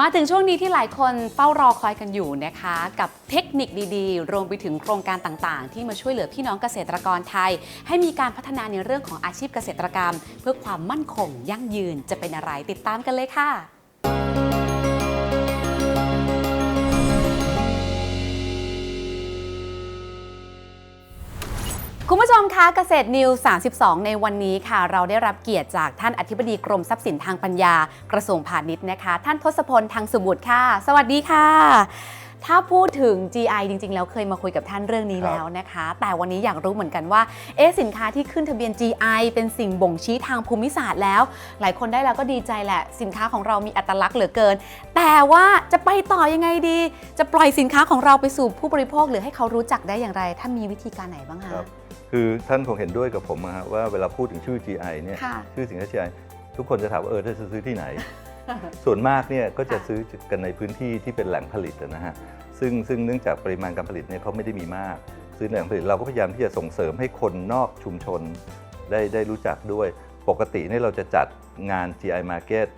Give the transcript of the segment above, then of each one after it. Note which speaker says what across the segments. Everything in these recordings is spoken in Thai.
Speaker 1: มาถึงช่วงนี้ที่หลายคนเฝ้ารอคอยกันอยู่นะคะ กับเทคนิคดีๆ รวมไปถึงโครงการต่างๆ ที่มาช่วยเหลือพี่น้องเกษตรกรไทย ให้มีการพัฒนาในเรื่องของอาชีพเกษตรกรรม เพื่อความมั่นคงยั่งยืนจะเป็นอะไรติดตามกันเลยค่ะ คุณผู้ชมคะเกษตรนิว 32 ในวันนี้ค่ะ เราได้รับเกียรติจากท่านอธิบดีกรมทรัพย์สินทางปัญญา กระทรวงพาณิชย์นะคะ ท่านทศพลทางสุบุตรค่ะ สวัสดีค่ะ ถ้าพูดถึง GI จริง ๆ แล้วเคยมาคุยกับท่านเรื่องนี้
Speaker 2: ครับ
Speaker 1: แล้วนะคะ แต่วันนี้อยากรู้เหมือนกันว่าเอ๊ะสินค้าที่ขึ้นทะเบียน GI เป็นสิ่งบ่งชี้ทางภูมิศาสตร์แล้ว หลายคนได้แล้วก็ดีใจแหละ สินค้าของเรามีอัตลักษณ์เหลือเกิน แต่ว่าจะไปต่อยังไงดี จะปล่อยสินค้าของเราไปสู่ผู้บริโภค หรือให้เขารู้จักได้อย่างไร ถ้ามีวิธีการไหนบ้างคะ
Speaker 2: ครับคือท่านคงเห็นด้วยกับผมนะฮะว่าเวลาพูดถึงชื่อ GI เนี่ย
Speaker 1: ค่ะ
Speaker 2: ชื่อสินค้า GI ทุกคนจะถามว่าเออถ้าจะซื้อที่ไหน ส่วนมากเนี่ยก็จะ
Speaker 1: ค่ะ
Speaker 2: ซื้อกันในพื้นที่ที่เป็นแหล่งผลิตนะฮะซึ่งซึ่งเนื่องจากปริมาณการผลิตเนี่ยเขาไม่ได้มีมาก ซื้อในแหล่งผลิตเราก็พยายามที่จะส่งเสริมให้คนนอกชุมชนได้ได้รู้จักด้วย ปกติเนี่ยเราจะจัดงาน GI Market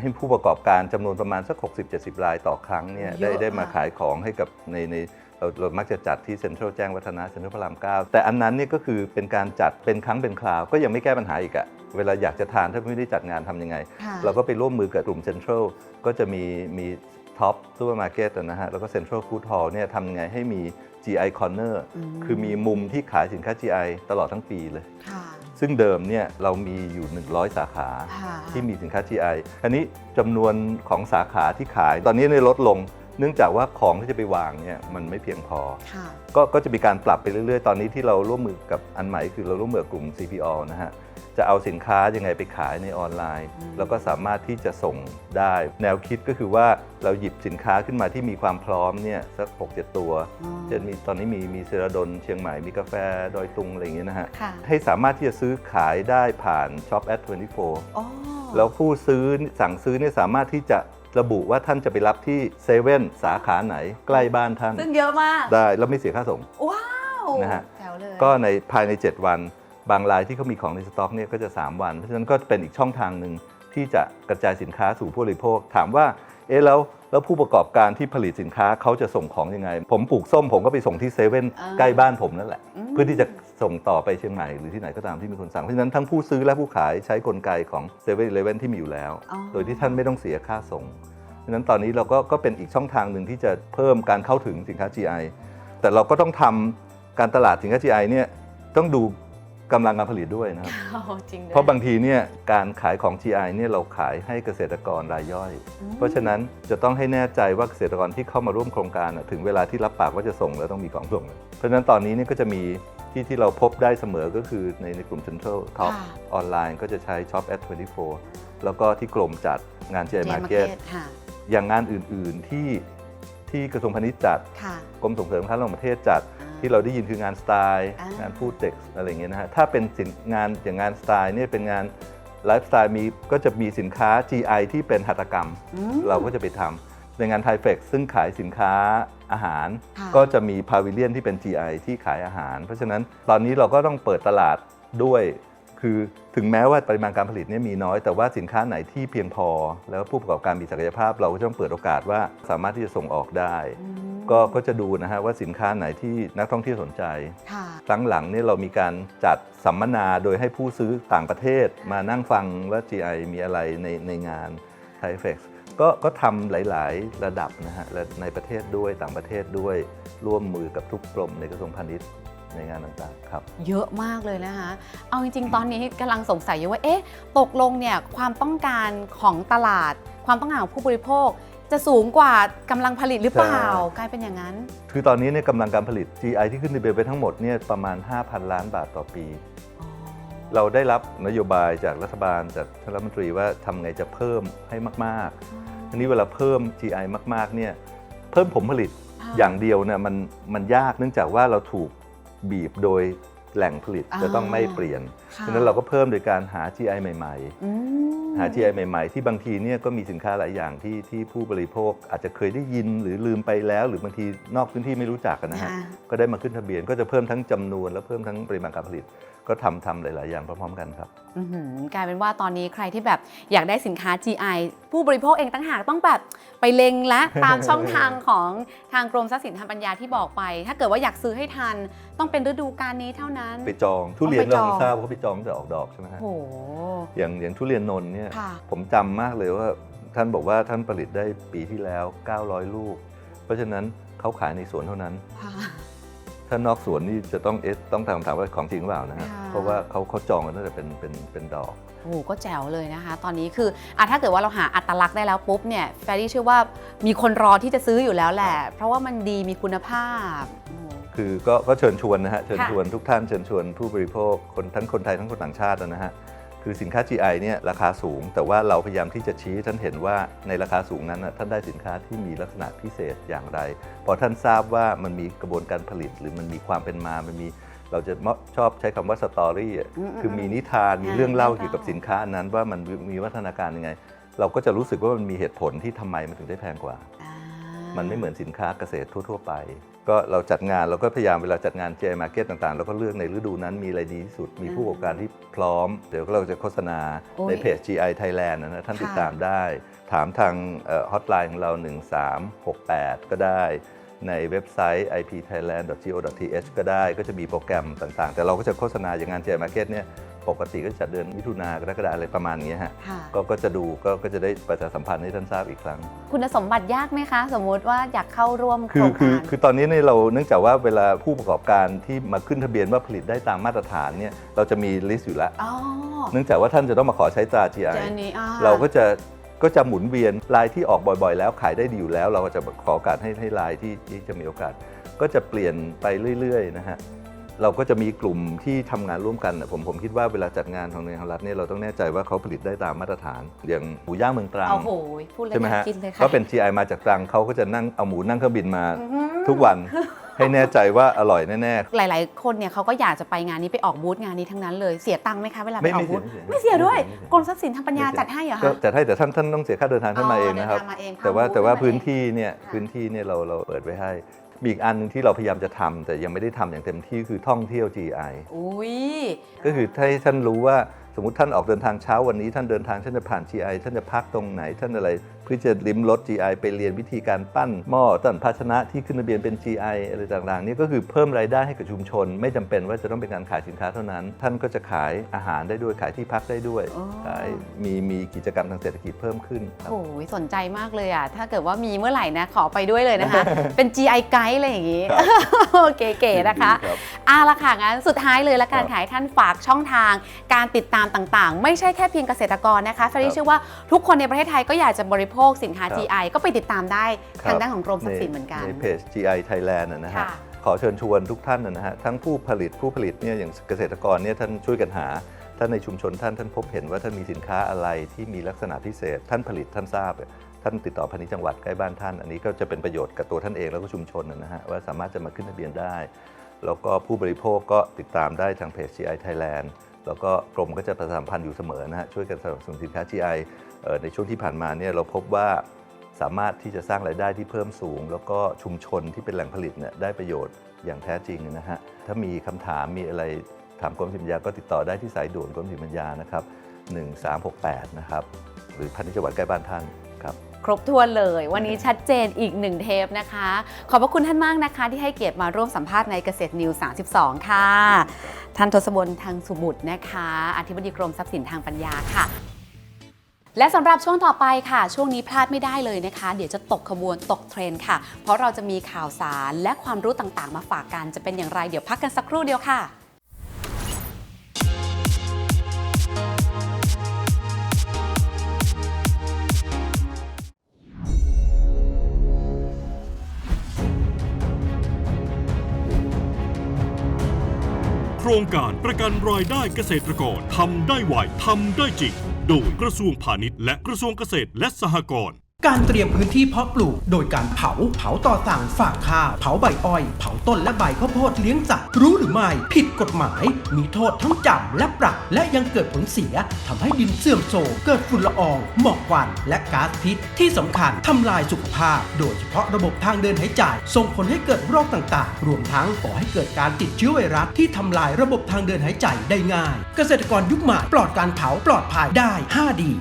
Speaker 2: ให้ผู้ประกอบการจำนวนประมาณสัก 60-70 รายต่อครั้งเนี่ยได้
Speaker 1: เยอะ
Speaker 2: ได้มา
Speaker 1: ค่ะ
Speaker 2: ขายของให้กับในใน เราเรามักจะจัดที่เซ็นทรัลแจ้งวัฒนะเซ็นทรัลพระรามเก้าแต่อันนั้นเนี่ยก็คือเป็นการจัดเป็นครั้งเป็นคราว ก็ยังไม่แก้ปัญหาอีกอะเวลาอยากจะทานถ้าไม่ได้จัดงานทำยังไง
Speaker 1: ค่ะ
Speaker 2: เราก็ไปร่วมมือกับกลุ่มเซ็นทรัลก็จะมีมีท็อปซูเปอร์มาร์เก็ตนะฮะ แล้วก็เซ็นทรัลฟู้ดฮอลล์เนี่ยทำยังไงให้มี GI Corner
Speaker 1: อืม
Speaker 2: คือมีมุมที่ขายสินค้า GI ตลอดทั้งปีเลย
Speaker 1: ค่ะ
Speaker 2: ซึ่งเดิมเนี่ยเรามีอยู่ 100 สาขา
Speaker 1: ค่ะ
Speaker 2: ที่มีสินค้า GI อันนี้จำนวนของสาขาที่ขายตอนนี้เนี่ยลดลง เนื่องจากว่าของที่จะไปวางเนี่ยมันไม่เพียงพอ
Speaker 1: ค่ะ
Speaker 2: ก็ก็จะมีการปรับไปเรื่อย ๆ ตอนนี้ที่เราร่วมมือกับอันใหม่คือเราร่วมมือกับกลุ่ม CPO นะฮะจะเอาสินค้ายังไงไปขายในออนไลน์
Speaker 1: อืม
Speaker 2: แล้วก็สามารถที่จะส่งได้ แนวคิดก็คือว่าเราหยิบสินค้าขึ้นมาที่มีความพร้อมเนี่ยสัก 6 7 ตัว
Speaker 1: อ๋อ
Speaker 2: จะมีตอนนี้มีมีเซราดนเชียงใหม่มีกาแฟดอยตุงอะไรอย่างเงี้ยนะฮะ
Speaker 1: ค่ะ
Speaker 2: ให้สามารถที่จะซื้อขายได้ผ่าน Shop at 24
Speaker 1: อ๋อ
Speaker 2: แล้วผู้ซื้อสั่งซื้อเนี่ยสามารถที่จะ ระบุว่าท่านจะไปรับที่เซเว่นสาขาไหนใกล้บ้านท่าน
Speaker 1: ซึ่งเยอะมาก
Speaker 2: ได้แล้วไม่เสียค่าส่ง
Speaker 1: ว้าว
Speaker 2: นะฮะ
Speaker 1: แถวเลย
Speaker 2: ก็ในภายใน 7 วัน บางรายที่เขามีของในสต็อกเนี่ยก็จะ 3 วัน เพราะฉะนั้นก็เป็นอีกช่องทางหนึ่ง ที่จะกระจายสินค้าสู่ผู้บริโภค ถามว่าเอ๊ะแล้วแล้วผู้ประกอบการที่ผลิตสินค้าเขาจะส่งของยังไง ผมปลูกส้มผมก็ไปส่งที่เซเว่น
Speaker 1: อ่า
Speaker 2: ใกล้บ้านผมนั่นแหละ
Speaker 1: ม
Speaker 2: เพื่อที่จะส่งต่อไปเชียงใหม่หรือที่ไหนก็ตามที่มีคนสั่ง เพราะฉะนั้นทั้งผู้ซื้อและผู้ขายใช้กลไกของ7 e เ e ่ e อที่มีอยู่แล้ว
Speaker 1: อ๋อ
Speaker 2: โดยที่ท่านไม่ต้องเสียค่าส่งเพราะฉะนั้นตอนนี้เราก็ก็เป็นอีกช่องทางหนึ่งที่จะเพิ่มการเข้าถึงสินค้า GI แต่เราก็ต้องทำการตลาดสินค้า GI เนี่ยต้องดู กำลังการผลิตด้วยนะครับ
Speaker 1: โอ้จริงด้วย
Speaker 2: เพราะบางทีเนี่ยการขายของ GI เนี่ยเราขายให้เกษตรกรรายย่อย
Speaker 1: อืม
Speaker 2: เพราะฉะนั้นจะต้องให้แน่ใจว่าเกษตรกรที่เข้ามาร่วมโครงการน่ะถึงเวลาที่รับปากว่าจะส่งแล้วต้องมีของส่งเลยเพราะฉะนั้นตอนนี้เนี่ยก็จะมีที่ที่เราพบได้เสมอก็คือในในกลุ่ม Central Top
Speaker 1: ค่ะ
Speaker 2: ออนไลน์ก็จะใช้ Shop at 24 แล้วก็ที่กรมจัดงาน GI
Speaker 1: เจมาร์
Speaker 2: Market
Speaker 1: เก็ตค่ะ
Speaker 2: อย่างงานอื่นๆที่ที่กระทรวงพาณิชย์จัด
Speaker 1: ค่ะ
Speaker 2: กรมส่งเสริมการค้าระหว่างประเทศจัด
Speaker 1: อ่า
Speaker 2: ที่เราได้ยินคืองานสไตล์
Speaker 1: อ่าง
Speaker 2: งานฟู้ดเท็กซ์อะไรอย่างเงี้ยนะฮะถ้าเป็นสินงานอย่างงานสไตล์เนี่ยเป็นงานไลฟ์สไตล์มีก็จะมีสินค้า GI ที่เป็นหัตถกรรม
Speaker 1: อืม
Speaker 2: เราก็จะไปทำในงานไทเฟกซึ่งขายสินค้าอาหาร
Speaker 1: ค่ะ
Speaker 2: ก็จะมีพาวิเลียนที่เป็น GI ที่ขายอาหาร เพราะฉะนั้นตอนนี้เราก็ต้องเปิดตลาดด้วยคือถึงแม้ว่าปริมาณการผลิตเนี่ยมีน้อย แต่ว่าสินค้าไหนที่เพียงพอ แล้วผู้ประกอบการมีศักยภาพ เราก็ต้องเปิดโอกาสว่าสามารถที่จะส่งออกได้
Speaker 1: อืม
Speaker 2: ก็ก็จะดูนะฮะว่าสินค้าไหนที่นักท่องเที่ยวสนใจ
Speaker 1: ค่ะ
Speaker 2: ครั้งหลังเนี่ยเรามีการจัดสัมมนาโดยให้ผู้ซื้อต่างประเทศมานั่งฟังว่า GI มีอะไรในในงาน t h a i f e x ก็ก็ทำหลาย ๆ ระดับนะฮะและในประเทศด้วยต่างประเทศด้วยร่วมมือกับทุกกรมในกระทรวงพาณิชย์ในงานต่างๆครับ
Speaker 1: เยอะมากเลยนะคะ เอาจริงๆ ตอนนี้กำลังสงสัยอยู่ว่า เอ๊ะ ตกลงเนี่ยความต้องการของตลาด ความต้องการของผู้บริโภค จะสูงกว่ากำลังผลิตหรือเปล่า
Speaker 2: ใช่
Speaker 1: กลายเป็นอย่างนั้น
Speaker 2: คือตอนนี้เนี่ยกำลังการผลิต GI ที่ขึ้นทะเบียนไปทั้งหมดเนี่ยประมาณ 5,000 ล้านบาทต่อปี เราได้รับนโยบายจากรัฐบาลจากท่านรัฐมนตรีว่าทำไงจะเพิ่มให้มากๆทีนี้เวลาเพิ่ม GI มากๆเนี่ยเพิ่มผลผลิต
Speaker 1: อ่า
Speaker 2: อย่างเดียวเนี่ยมันมันยากเนื่องจากว่าเราถูกบีบโดย แหล่งผลิต
Speaker 1: อ่า
Speaker 2: จะต้องไม่เปลี่ยน
Speaker 1: ค่ะ
Speaker 2: ฉะนั้นเราก็เพิ่มโดยการหา GI ใหม่
Speaker 1: อืม
Speaker 2: ๆหา GI ใหม่ ๆ ที่บางทีเนี่ยก็มีสินค้าหลายอย่างที่ที่ผู้บริโภคอาจจะเคยได้ยินหรือลืมไปแล้ว หรือบางทีนอกพื้นที่ไม่รู้จักกันนะฮะ
Speaker 1: ค่ะ
Speaker 2: ก็ได้มาขึ้นทะเบียนก็จะเพิ่มทั้งจำนวนและเพิ่มทั้งปริมาณการผลิต ก็ทำทำหลาย ๆ อย่างพร้อมๆกันครับ
Speaker 1: อื้อหือกลายเป็นว่าตอนนี้ใครที่แบบอยากได้สินค้า GI ผู้บริโภคเองตั้งหากต้องแบบไปเล็งและ ตามช่องทางของทางกรมทรัพย์สินทางปัญญาที่บอกไป ถ้าเกิดว่าอยากซื้อให้ทัน ต้องเป็นฤดูกาลนี้เท่านั้น
Speaker 2: ไปจองทุเรียน
Speaker 1: ต้องไปจ
Speaker 2: เรา
Speaker 1: อง
Speaker 2: ทราบว่าเขาไปจองตั้งแต่ออกดอกใช่ไหมฮะ
Speaker 1: โอ้โห
Speaker 2: อย่างอย่างทุเรียนนนท์เนี่ย
Speaker 1: ค่ะ
Speaker 2: ผมจำมากเลยว่าท่านบอกว่าท่านผลิตได้ปีที่แล้ว 900 ลูก เพราะฉะนั้นเขาขายในสวนเท่านั้น
Speaker 1: ค่ะ
Speaker 2: ถ้านอกสวนนี่จะต้องเอสต้องถามถามว่าของจริงหรือเปล่านะฮะ
Speaker 1: ค่ะ
Speaker 2: เพราะว่าเขาเขาจองกันตั้งแต่เป็นเป็นเป็นดอก
Speaker 1: โอ้โหก็แจ๋วเลยนะคะ ตอนนี้คืออะถ้าเกิดว่าเราหาอัตลักษณ์ได้แล้วปุ๊บเนี่ยแฟรรี่เชื่อว่ามีคนรอที่จะซื้ออยู่แล้วแหละ เพราะว่ามันดีมีคุณภาพโอ้โห
Speaker 2: คือก็ก็เชิญชวนนะฮะเชิญ
Speaker 1: ค่ะ
Speaker 2: ชวนทุกท่านเชิญชวนผู้บริโภคคนทั้งคนไทยทั้งคนต่างชาตินะฮะ คือสินค้า GI เนี่ยราคาสูง แต่ว่าเราพยายามที่จะชี้ให้ท่านเห็นว่าในราคาสูงนั้นนะท่านได้สินค้าที่มีลักษณะพิเศษอย่างไร พอท่านทราบว่ามันมีกระบวนการผลิต หรือมันมีความเป็นมา มันมีเราจะชอบใช้คำว่าสตอรี่อะ
Speaker 1: อืม
Speaker 2: คือมีนิทานมี
Speaker 1: อ่า
Speaker 2: เรื่องเล่า
Speaker 1: เรื่องเล่า
Speaker 2: เกี่ยวกับสินค้าอันนั้นว่ามันมีวัฒนาการยังไง เราก็จะรู้สึกว่ามันมีเหตุผลที่ทำไมมันถึงได้แพงกว่า
Speaker 1: อ่า
Speaker 2: มันไม่เหมือนสินค้าเกษตรทั่ว ๆ ไป ก็เราจัดงานเราก็พยายามเวลาจัดงาน GI Market ต่างๆ เราก็เลือกในฤดูนั้นมีอะไรดีที่สุด มีผู้ประกอบการที่พร้อม เดี๋ยวเราจะโฆษณา
Speaker 1: โอ้ย
Speaker 2: ในเพจ GI Thailand นะนะท่าน
Speaker 1: ค่ะ
Speaker 2: ติดตามได้ ถามทางฮอตไลน์ของเรา 1368 ก็ได้ ในเว็บไซต์ ipthailand.go.th ก็ได้ก็จะมีโปรแกรมต่างๆ แต่เราก็จะโฆษณาอย่างงาน GI Market เนี่ย ปกติก็จะจัดเดือนมิถุนากรกฎาอะไรประมาณนี้ฮะ
Speaker 1: ค่ะ
Speaker 2: ก็ก็จะดูก็ก็จะได้ประชาสัมพันธ์ให้ท่านทราบอีกครั้ง
Speaker 1: คุณสมบัติยากไหมคะ สมมุติว่าอยากเข้าร่วมโค
Speaker 2: คื
Speaker 1: ร
Speaker 2: องคือ
Speaker 1: การ
Speaker 2: คือตอนนี้เนี่ยเราเนื่องจากว่าเวลาผู้ประกอบการที่มาขึ้นทะเบียนว่าผลิตได้ตามมาตรฐานเนี่ยเราจะมีลิสต์อยู่แล้ว
Speaker 1: อ๋อ
Speaker 2: เนื่องจากว่าท่านจะต้องมาขอใช้ตรา GI
Speaker 1: เจออันนี้อ่
Speaker 2: เราก็จะก็จะหมุนเวียนลายที่ออกบ่อยๆ แล้วขายได้ดีอยู่แล้ว เราก็จะขอโอกาสให้ให้ลายที่ที่จะมีโอกาส ก็จะเปลี่ยนไปเรื่อยๆนะฮะ เราก็จะมีกลุ่มที่ทำงานร่วมกันน่ะผมผมคิดว่าเวลาจัดงานของในทางรัฐเนี่ยเราต้องแน่ใจว่าเขาผลิตได้ตามมาตรฐาน อย่างหมูย่างเมืองตรัง
Speaker 1: โอ้โหพูดแล้ว
Speaker 2: ใช่ไหม
Speaker 1: อยาก
Speaker 2: ฮะ
Speaker 1: กินเลยค่ะ
Speaker 2: ก็เป็น GI มาจากตรังเขาก็จะนั่งเอาหมูนั่งเครื่องบินมา
Speaker 1: อื้อหือ
Speaker 2: ทุกวันให้แน่ใจว่าอร่อยแน่
Speaker 1: หลาย ๆ คนเนี่ยเขาก็อยากจะไปงานนี้ไปออกบูธงานนี้ทั้งนั้นเลยเสียตังค์ไหมคะเวลา
Speaker 2: ๆ
Speaker 1: ไปออกบูธ
Speaker 2: ไม่
Speaker 1: ไม่เสียด้วย
Speaker 2: ไม่เสีย
Speaker 1: กรมทรัพย์สินทางปัญญา
Speaker 2: ไม่เสีย
Speaker 1: จัดให้เหรอ
Speaker 2: ก็
Speaker 1: คะ
Speaker 2: จัดให้แต่ท่านท่านต้องเสียค่าเดินทางท่านมาเองนะครับ
Speaker 1: เดินทางมาเอง
Speaker 2: แต่ว่า
Speaker 1: เข้า
Speaker 2: แต่ว่า
Speaker 1: บูธ
Speaker 2: พื้น
Speaker 1: มาเอง
Speaker 2: ที่เนี่ย
Speaker 1: ค่ะ
Speaker 2: พื้นที่เนี่ยเราเราเปิดไว้ให้ มีอีกอันหนึงที่เราพยายามจะทำแต่ยังไม่ได้ทำอย่างเต็มที่คือท่องเที่ยว GI
Speaker 1: อุ้ย
Speaker 2: ก็คือถ้าให้ท่านรู้ว่าส มมติท่านออกเดินทางเช้าวันนี้ท่านเดินทางท่านจะผ่าน GI ท่านจะพักตรงไหน ท่านอะไรเพื่อจะลิ้มรส GI ไปเรียนวิธีการปั้นหม้อต้นภาชนะที่ขึ้นทะเบียนเป็น GI อะไรต่างๆนี่ก็คือเพิ่มรายได้ให้กับชุมชน ไม่จำเป็นว่าจะต้องเป็นการขายสินค้าเท่านั้น ท่านก็จะขายอาหารได้ด้วยขายที่พักได้ด้วย
Speaker 1: อ๋อ
Speaker 2: ขายมีมีกิจกรรมทางเศรษฐกิจเพิ่มขึ้นครับ
Speaker 1: โอ้ยสนใจมากเลยอะถ้าเกิดว่ามีเมื่อไหร่นะขอไปด้วยเลยนะคะ เป็น GI ไกด์อะไรอย่างงี้
Speaker 2: ครับ
Speaker 1: เก๋ๆนะคะ
Speaker 2: รับ
Speaker 1: เอาละค่ะงั้นสุดท้ายเลยละกัน
Speaker 2: ครับ
Speaker 1: ขายท่านฝากช่องทางการติดตามต่างๆ ไม่ใช่แค่เพียงเกษตรกรนะคะแฟร
Speaker 2: ค
Speaker 1: รี่
Speaker 2: รับ
Speaker 1: เชื่อว่าทุกคนในประเทศไทยก็อยากจะบริโภคสินค้า
Speaker 2: ครับ
Speaker 1: GI ก็ไปติดตามได้
Speaker 2: ครั
Speaker 1: ทาง
Speaker 2: บ
Speaker 1: ด้านของกรมทรัพย์สินเหมือนกัน
Speaker 2: ในเพจ GI Thailand นะนะฮะ
Speaker 1: ค่ะ
Speaker 2: ขอเชิญชวนทุกท่านนะฮะทั้งผู้ผลิตผู้ผลิตเนี่ยอย่างเกษตรกรเนี่ยท่านช่วยกันหาท่านในชุมชนท่านท่านพบเห็นว่าท่านมีสินค้าอะไรที่มีลักษณะพิเศษ ท่านผลิตท่านทราบ ท่านติดต่อพาณิชย์จังหวัดใกล้บ้านท่าน อันนี้ก็จะเป็นประโยชน์กับตัวท่านเองแล้วก็ชุมชนนะฮะว่าสามารถจะมาขึ้นทะเบียนได้ แล้วก็ผู้บริโภคก็ติดตามได้ทางเพจ GI Thailand แล้วก็กรมก็จะประชาสัมพันธ์อยู่เสมอนะฮะช่วยกันสนับสนุนสินค้า GI เอ่อในช่วงที่ผ่านมาเนี่ยเราพบว่าสามารถที่จะสร้างรายได้ที่เพิ่มสูง แล้วก็ชุมชนที่เป็นแหล่งผลิตเนี่ยได้ประโยชน์อย่างแท้จริงนะฮะถ้ามีคำถามมีอะไรถามกรมสินปัญญาก็ติดต่อได้ที่สายด่วนกรมสินปัญญานะครับ1368นะครับหรือพันธุ์จังหวัดใกล้บ้านท่าน ครบ
Speaker 1: ถ้วนเลย วันนี้ชัดเจนอีกหนึ่งเทปนะคะ ขอบพระคุณท่านมากนะคะ ที่ให้เกียรติมาร่วมสัมภาษณ์ในเกษตรนิว 32 ค่ะ ท่านทศบลทางสุบุตรนะคะ อธิบดีกรมทรัพย์สินทางปัญญาค่ะ และสำหรับช่วงต่อไปค่ะ ช่วงนี้พลาดไม่ได้เลยนะคะ เดี๋ยวจะตกขบวนตกเทรนค่ะ เพราะเราจะมีข่าวสารและความรู้ต่างๆ มาฝากกันจะเป็นอย่างไรเดี๋ยวพักกันสักครู่เดียวค่ะ
Speaker 3: รงการประกันรายได้เกษตรกรทำได้ไวทำได้จริง โดยกระทรวงพาณิชย์และกระทรวงเกษตรและสหกรณ์
Speaker 4: การเตรียมพื้นที่เพาะปลูก โดยการเผา เผาต่อสั่งฝากข้าว เผาใบอ้อย เผาต้นและใบข้าวโพดเลี้ยงสัตว์ รู้หรือไม่ ผิดกฎหมาย มีโทษทั้งจำและปรับ และยังเกิดผลเสีย ทำให้ดินเสื่อมโทรมเกิดฝุ่นละออง หมอกควัน และก๊าซพิษ ที่สำคัญทำลายสุขภาพ โดยเฉพาะระบบทางเดินหายใจ ส่งผลให้เกิดโรคต่างๆ รวมทั้งก่อให้เกิดการติดเชื้อไวรัสที่ทำลายระบบทางเดินหายใจได้ง่าย เกษตรกรยุคใหม่ปลอดการเผาปลอดภัยได้ 5 ดี